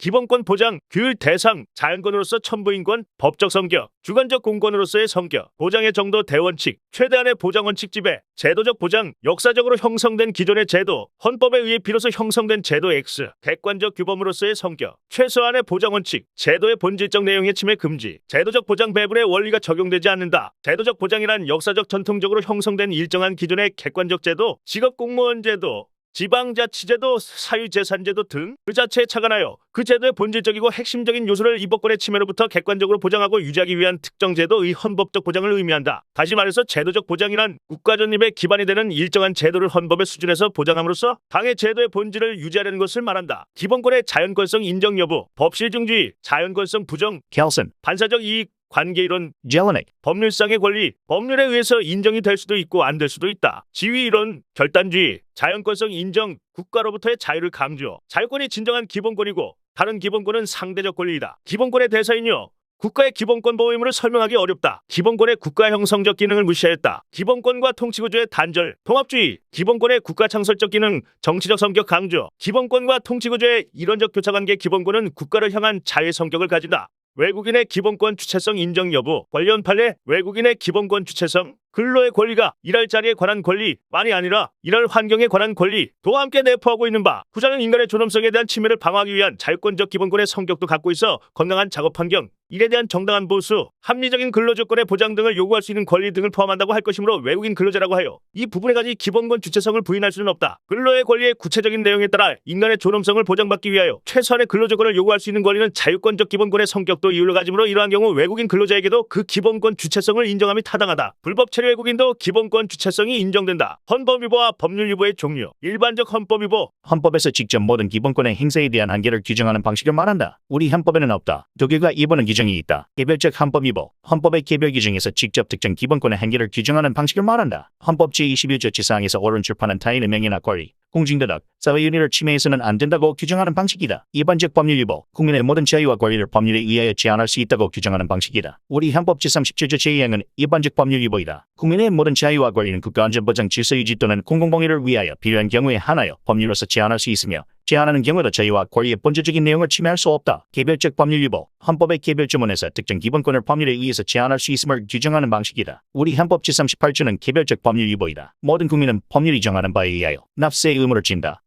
기본권 보장, 규율 대상, 자연권으로서 천부인권, 법적 성격, 주관적 공권으로서의 성격, 보장의 정도 대원칙, 최대한의 보장 원칙 지배, 제도적 보장, 역사적으로 형성된 기존의 제도, 헌법에 의해 비로소 형성된 제도 X, 객관적 규범으로서의 성격, 최소한의 보장 원칙, 제도의 본질적 내용의 침해 금지, 제도적 보장 배분의 원리가 적용되지 않는다. 제도적 보장이란 역사적 전통적으로 형성된 일정한 기존의 객관적 제도, 직업 공무원 제도, 지방자치제도, 사유재산제도 등 그 자체에 착안하여 그 제도의 본질적이고 핵심적인 요소를 이법권의 침해로부터 객관적으로 보장하고 유지하기 위한 특정 제도의 헌법적 보장을 의미한다. 다시 말해서 제도적 보장이란 국가 전립의 기반이 되는 일정한 제도를 헌법의 수준에서 보장함으로써 당의 제도의 본질을 유지하려는 것을 말한다. 기본권의 자연권성 인정 여부, 법실중주의, 자연권성 부정, Kelson, 반사적 이익, 관계이론, Jelinek, 법률상의 권리, 법률에 의해서 인정이 될 수도 있고 안 될 수도 있다. 지위 이론, 결단주의, 자연권성 인정, 국가로부터의 자유를 강조. 자유권이 진정한 기본권이고 다른 기본권은 상대적 권리이다. 기본권의 대사인요. 국가의 기본권 보호 의무를 설명하기 어렵다. 기본권의 국가 형성적 기능을 무시했다. 기본권과 통치구조의 단절, 통합주의, 기본권의 국가 창설적 기능, 정치적 성격 강조, 기본권과 통치구조의 이론적 교차관계 기본권은 국가를 향한 자유의 성격을 가진다. 외국인의 기본권 주체성 인정 여부, 관련 판례, 외국인의 기본권 주체성, 근로의 권리가 일할 자리에 관한 권리만이 아니라 일할 환경에 관한 권리도 함께 내포하고 있는 바, 후자는 인간의 존엄성에 대한 침해를 방어하기 위한 자유권적 기본권의 성격도 갖고 있어 건강한 작업 환경, 일에 대한 정당한 보수, 합리적인 근로조건의 보장 등을 요구할 수 있는 권리 등을 포함한다고 할 것이므로 외국인 근로자라고 하여 이 부분에 가지 기본권 주체성을 부인할 수는 없다. 근로의 권리의 구체적인 내용에 따라 인간의 존엄성을 보장받기 위하여 최소한의 근로조건을 요구할 수 있는 권리는 자유권적 기본권의 성격도 이유를 가지므로 이러한 경우 외국인 근로자에게도 그 기본권 주체성을 인정함이 타당하다. 불법 체류 외국인도 기본권 주체성이 인정된다. 헌법 위보와 법률 위보의 종류. 일반적 헌법 위보, 헌법에서 직접 모든 기본권의 행사에 대한 한계를 규정하는 방식을 말한다. 우리 헌법에는 없다. 독일과 일본은 규정이 있다. 개별적 헌법 위보, 헌법의 개별 규정에서 직접 특정 기본권의 한계를 규정하는 방식을 말한다. 헌법 제21조 지사항에서 옳은 출판한 타인의 명예나 권리, 공중도덕, 사회 윤리를 침해해서는 안 된다고 규정하는 방식이다. 일반적 법률 위보, 국민의 모든 자유와 권리를 법률에 의하여 제한할 수 있다고 규정하는 방식이다. 우리 헌법 제37조 제2항은 일반적 법률 위보이다. 국민의 모든 자유와 권리는 국가안전보장 질서 유지 또는 공공봉의를 위하여 필요한 경우에 한하여 법률로서 제한할 수 있으며 제한하는 경우도 자유와 권리의 본질적인 내용을 침해할 수 없다. 개별적 법률 위보, 헌법의 개별 조문에서 특정 기본권을 법률에 의해서 제한할 수 있음을 규정하는 방식이다. 우리 헌법 제38조는 개별적 법률 위보이다. 모든 국민은 법률이 정하는 바에 의하여 납세의 의무를 진다.